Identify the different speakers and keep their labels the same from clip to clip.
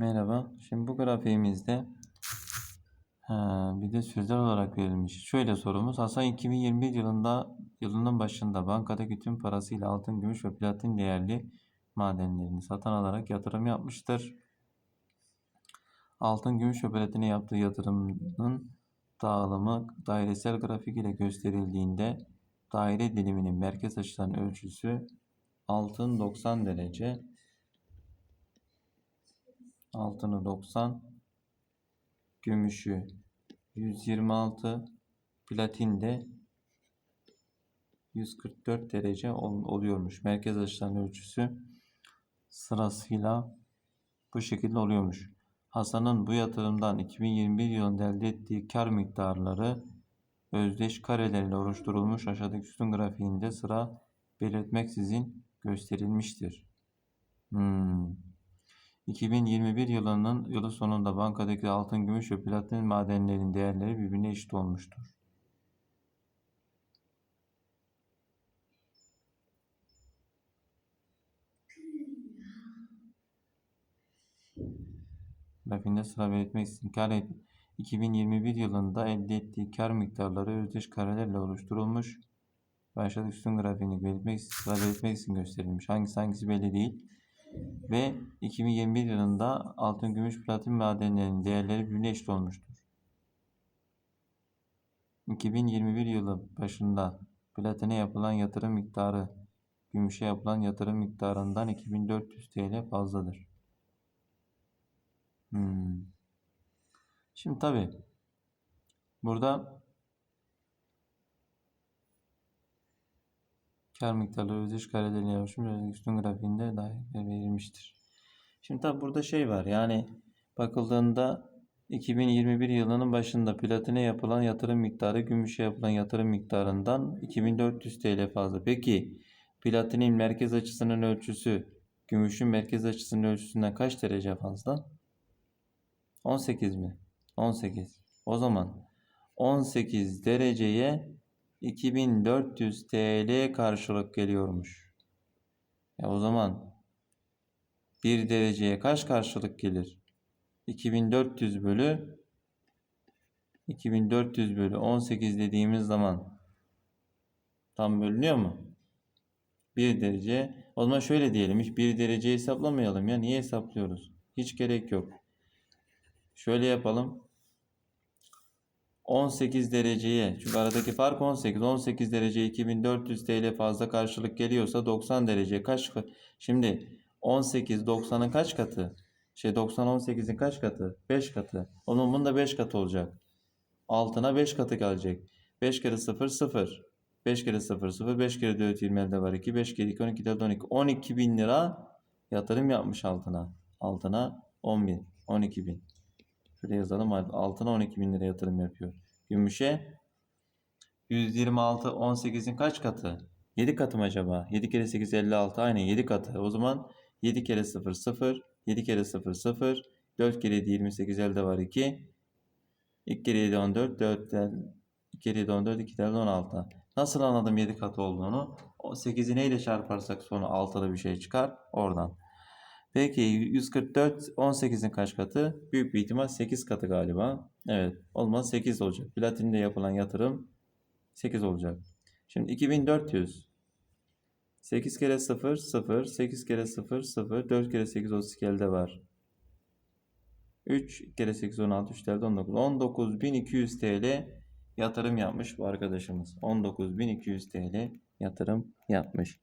Speaker 1: Merhaba. Şimdi bu grafiğimizde ha, bir de sözel olarak verilmiş. Şöyle sorumuz. Hasan 2021 yılında yılının başında bankadaki tüm parasıyla altın, gümüş ve platin değerli madenlerini satın alarak yatırım yapmıştır. Altın, gümüş ve platine yaptığı yatırımın dağılımı dairesel grafik ile gösterildiğinde daire diliminin merkez açıdan ölçüsü altın 90 derece, altını 90, gümüşü 126, platin de 144 derece ol- oluyormuş. Merkez açıdan ölçüsü sırasıyla bu şekilde oluyormuş. Hasan'ın bu yatırımdan 2021 yılında elde ettiği kar miktarları özdeş karelerle oluşturulmuş aşağıdaki sütun grafiğinde sıra belirtmeksizin gösterilmiştir. Hmm. 2021 yılının yılı sonunda bankadaki altın, gümüş ve platin madenlerin değerleri birbirine eşit olmuştur. Grafiğinde sıra belirtmek için kar et- 2021 yılında elde ettiği kar miktarları özdeş karelerle oluşturulmuş ve aşağıdaki sütun grafiğini belirtmek, sıra belirtmek için gösterilmiş. Hangisi hangisi belli değil. Ve 2021 yılında altın, gümüş, platin madenlerinin değerleri birbirine eşit olmuştur. 2021 yılı başında platine yapılan yatırım miktarı gümüşe yapılan yatırım miktarından 2400 TL fazladır. Hmm. Şimdi tabi burada kar miktarları özdeş yarışmış özdeş üstün grafiğinde dahi verilmiştir. Şimdi tabi burada şey var yani bakıldığında 2021 yılının başında platine yapılan yatırım miktarı gümüşe yapılan yatırım miktarından 2400 TL fazla. Peki platinin merkez açısının ölçüsü gümüşün merkez açısının ölçüsünden kaç derece fazla? 18 mi? 18. O zaman 18 dereceye 2400 TL karşılık geliyormuş. Ya o zaman 1 dereceye kaç karşılık gelir? 2400 bölü 2400 bölü 18 dediğimiz zaman tam bölünüyor mu? 1 derece. O zaman şöyle diyelim. Hiç 1 derece hesaplamayalım ya. Niye hesaplıyoruz? Hiç gerek yok. Şöyle yapalım. 18 dereceye çünkü aradaki fark 18 18 derece 2400 TL fazla karşılık geliyorsa 90 derece kaç şimdi 18 90'ın kaç katı? Şey 90 18'in kaç katı? 5 katı. Onun bunun da 5 katı olacak. Altına 5 katı gelecek. 5 kere 0 0 5 kere 0 0 5 kere 4 20 elde var 2 5 kere 2 12 elde 12 12 bin lira yatırım yapmış altına. Altına 10 bin 12 bin Şuraya yazalım. Altına 12 bin lira yatırım yapıyor. Gümüşe 126 18'in kaç katı? 7 katı mı acaba? 7 kere 8 56 aynen 7 katı. O zaman 7 kere 0 0 7 kere 0 0 4 kere 7 28 elde var 2 2 kere 7 14 4 2 kere 7 14 2 elde 16. Nasıl anladım 7 katı olduğunu? O 8'i neyle çarparsak sonra altılı bir şey çıkar oradan. Peki 144 18'in kaç katı? Büyük bir ihtimal 8 katı galiba. Evet olmaz 8 olacak. Platinde yapılan yatırım 8 olacak. Şimdi 2400 8 kere 0 0 8 kere 0 0 4 kere 8 32 elde var. 3 kere 8 16 3 elde 19 19200 TL yatırım yapmış bu arkadaşımız. 19200 TL yatırım yapmış.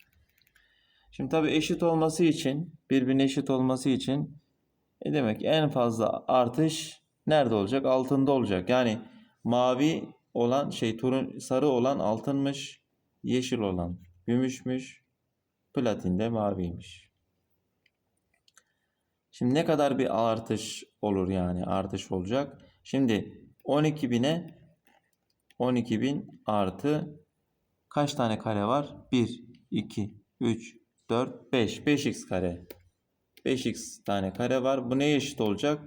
Speaker 1: Şimdi tabii eşit olması için, birbirine eşit olması için ne demek en fazla artış nerede olacak? Altında olacak. Yani mavi olan şey turun sarı olan altınmış, yeşil olan gümüşmüş, platinde maviymiş. Şimdi ne kadar bir artış olur yani artış olacak? Şimdi 12 bine 12 bin artı kaç tane kare var? 1, 2, 3, 4, 5. 5x kare. 5x tane kare var. Bu neye eşit olacak?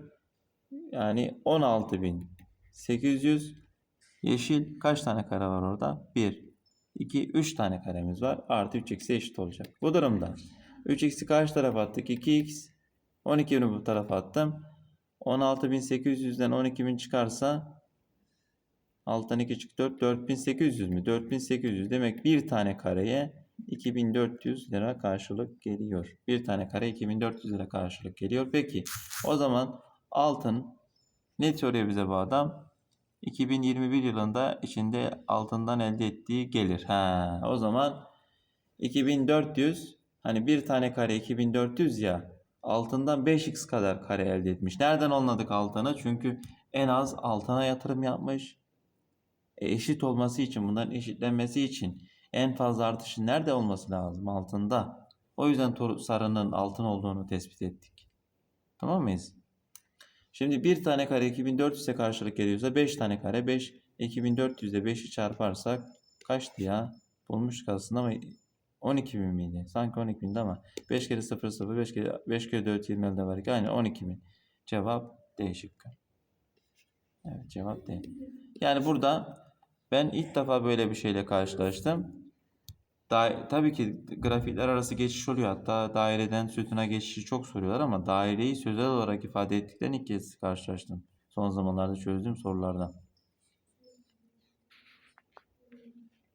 Speaker 1: Yani 16.800 yeşil kaç tane kare var orada? 1, 2, 3 tane karemiz var. Artı 3x'e eşit olacak. Bu durumda 3x'i karşı tarafa attık. 2x 12.000'i bu tarafa attım. 16.800'den 12.000 çıkarsa alttan 2 çık 4 4800 mü? 4800 demek bir tane kareye 2400 lira karşılık geliyor. Bir tane kare 2400 lira karşılık geliyor. Peki o zaman altın ne soruyor bize bu adam? 2021 yılında içinde altından elde ettiği gelir. Ha, o zaman 2400 hani bir tane kare 2400 ya altından 5x kadar kare elde etmiş. Nereden anladık altını? Çünkü en az altına yatırım yapmış. E, eşit olması için bunların eşitlenmesi için en fazla artışın nerede olması lazım? Altında. O yüzden sarının altın olduğunu tespit ettik. Tamam mıyız? Şimdi bir tane kare 2400'e karşılık geliyorsa 5 tane kare 5 2400 ile 5'i çarparsak kaçtı ya? Bulmuştuk aslında ama 12 bin miydi? Sanki 12 bindi ama 5 kere 0 0 5 kere 5 kere 4 20 elde var aynen 12 bin. Cevap D şıkkı. Evet cevap D. Yani burada ben ilk defa böyle bir şeyle karşılaştım. Da tabii ki grafikler arası geçiş oluyor. Hatta daireden sütuna geçişi çok soruyorlar ama daireyi sözel olarak ifade ettiklerini ilk kez karşılaştım. Son zamanlarda çözdüğüm sorulardan.